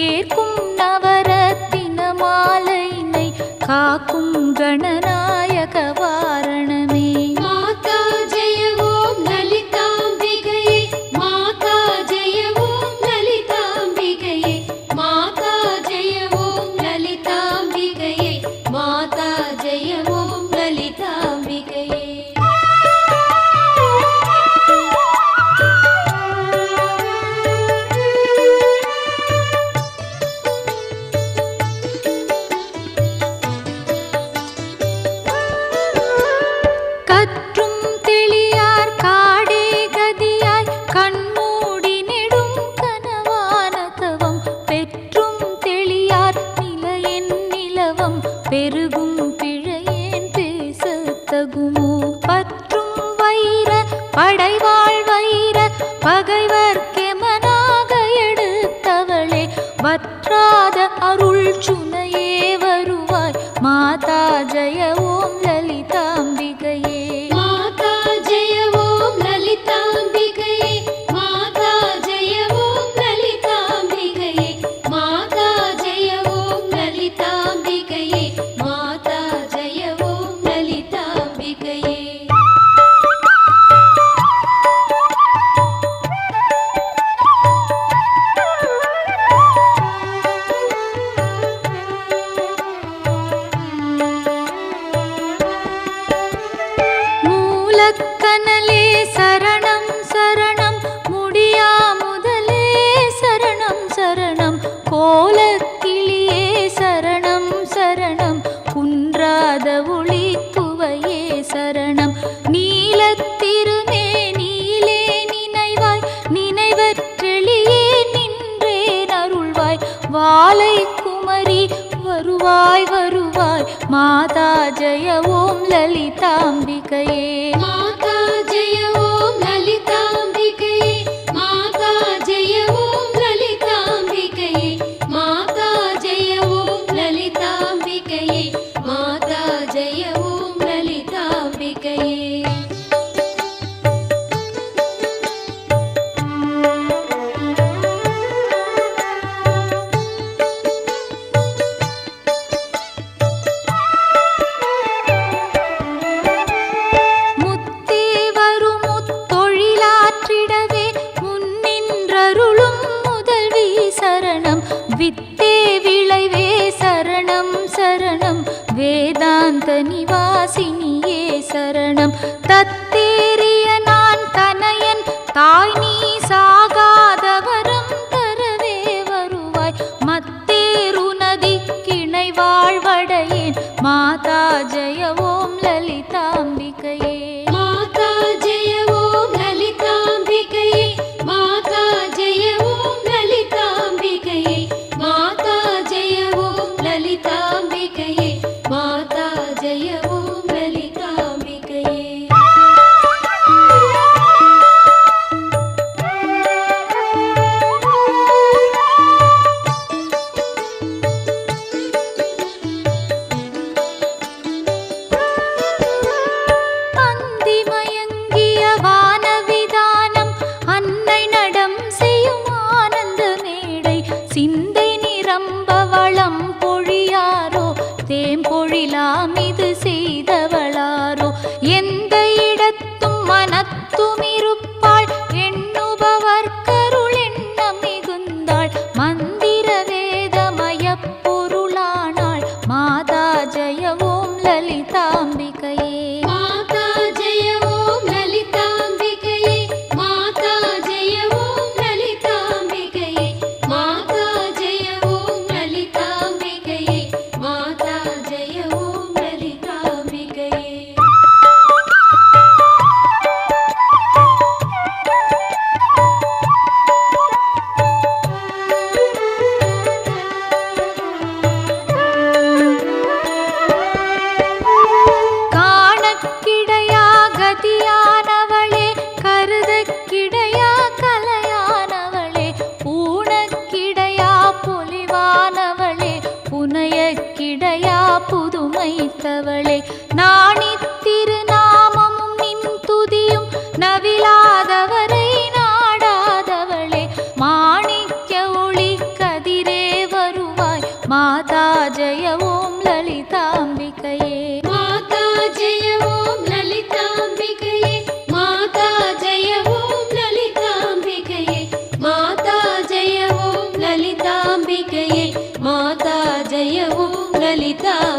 சேர்க்கும் நவரத்தின மாலையினை காக்கும் கணநாயகவார முகக்கனலே சரணம் சரணம். முடியா முதலே சரணம் சரணம். கோலக்கிளியே சரணம் சரணம். குன்றாத ஒளி குவையே சரணம். நீலத்திருமே நீலே நினைவாய் நினைவற்றெளியே நின்றேன் அருள்வாய் வாழை குமரி வருவாய் வருவாய். மாதா ஜய ஓம் லலிதாம்பிகையே. வித்தே விளைவே சரணம் சரணம். வேதாந்த நிவாசினியே சரணம். தத்தேறிய நான் தனையன் தாய் வைத்தவளே நான் இத்திருநாமமும் நின் துதியும் நவிலாதவரை நாடாதவளே. மாணிக்க ஒளி கதிரே வருவாய். மாதா ஜெய ஓம் லலிதாம்பிகையே. மாதா ஜெய ஓம் லலிதாம்பிகையே. மாதா ஜெய ஓம் லலிதாம்பிகையே. லலிதா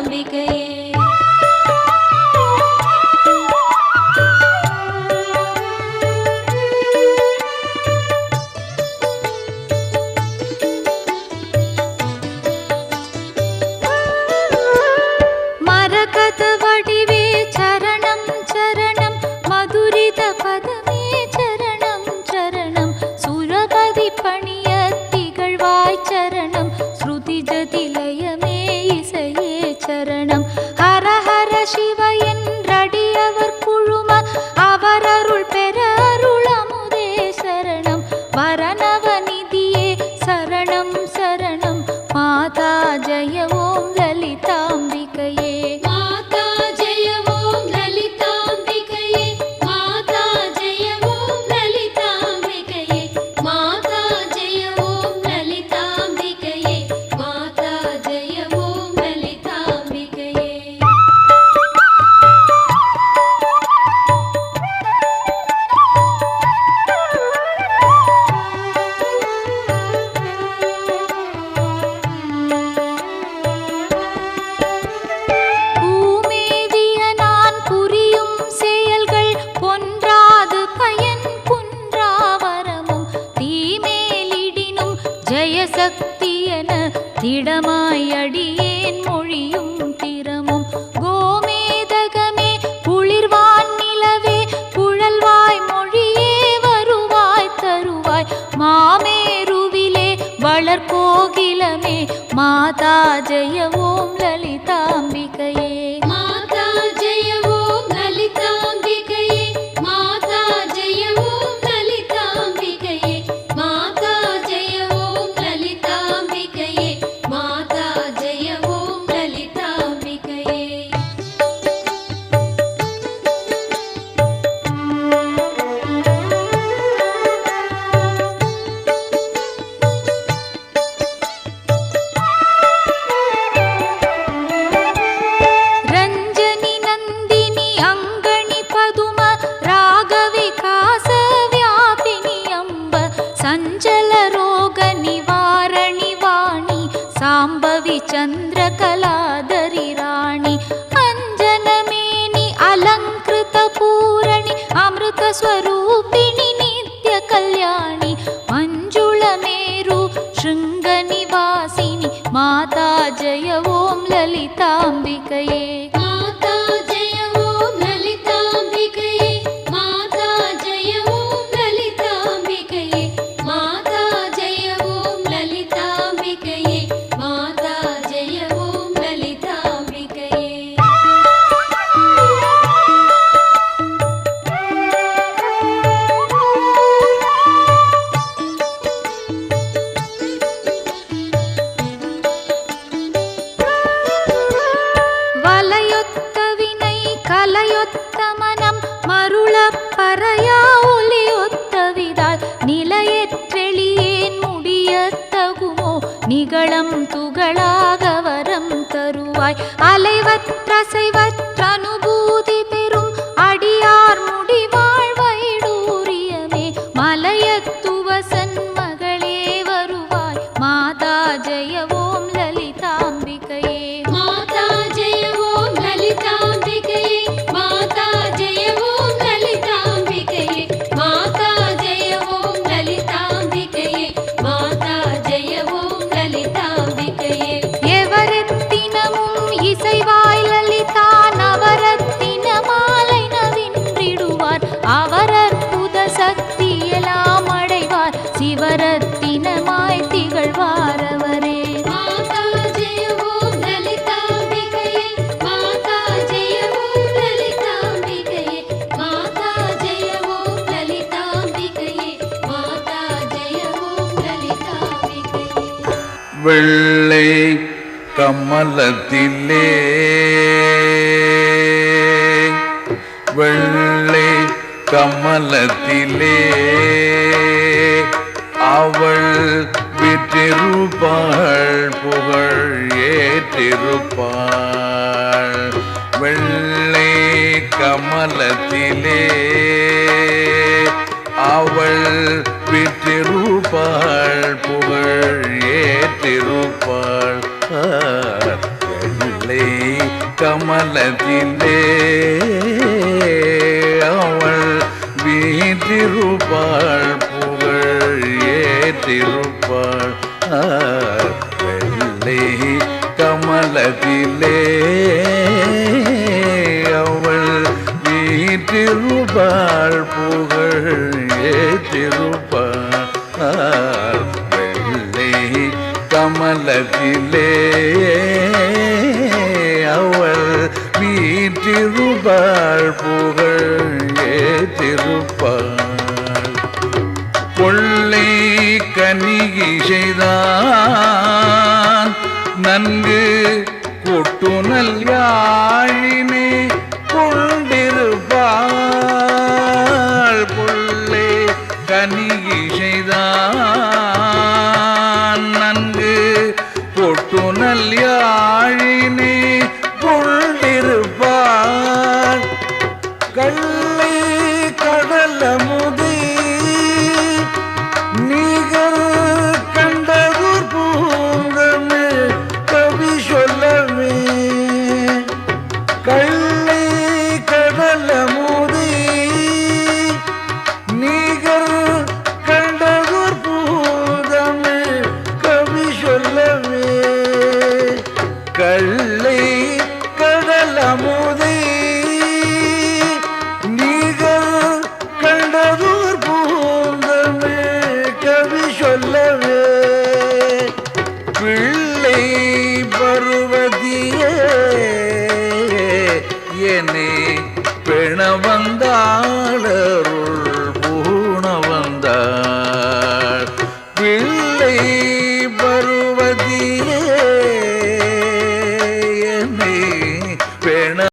உடைய சக்தி என திடமாய் அடியேன் மொழியும் திறமும். கோமேதகமே குளிர்வான் நிலவே குழல்வாய் மொழியே வருவாய் தருவாய். மாமேருவிலே வளர்கோகிலமே மாதா ஜெயவும் லலிதாம்பிகையே நிகளம் துகளாக வரம் தருவாய். அலைவற்றசைவற்ற அனுபூதி வெள்ளை கமலத்திலே. வெள்ளை கமலத்திலே. அவள் விற்றிருப்பாள் புகழ் ஏற்றிருப்பாள். வெள்ளை கமலத்திலே. கமலத்திலே அவள் வீற்றிருப்பாள் புகழ் ஏற்றிருப்பாள் வெள்ளை கமலத்திலே அவள் வீற்றிருப்பாள் புகழ் ஏற்றிருப்பாள் வெள்ளை கமலத்திலே வீற்றிருப்பாள் புகழ் ஏற்றிருப்பாள் கொள்ளை கனிகி செய்தான். நன்கு கொட்டுனல் யாழினை கொண்டிருப்பாள். கொள்ளை கனிகி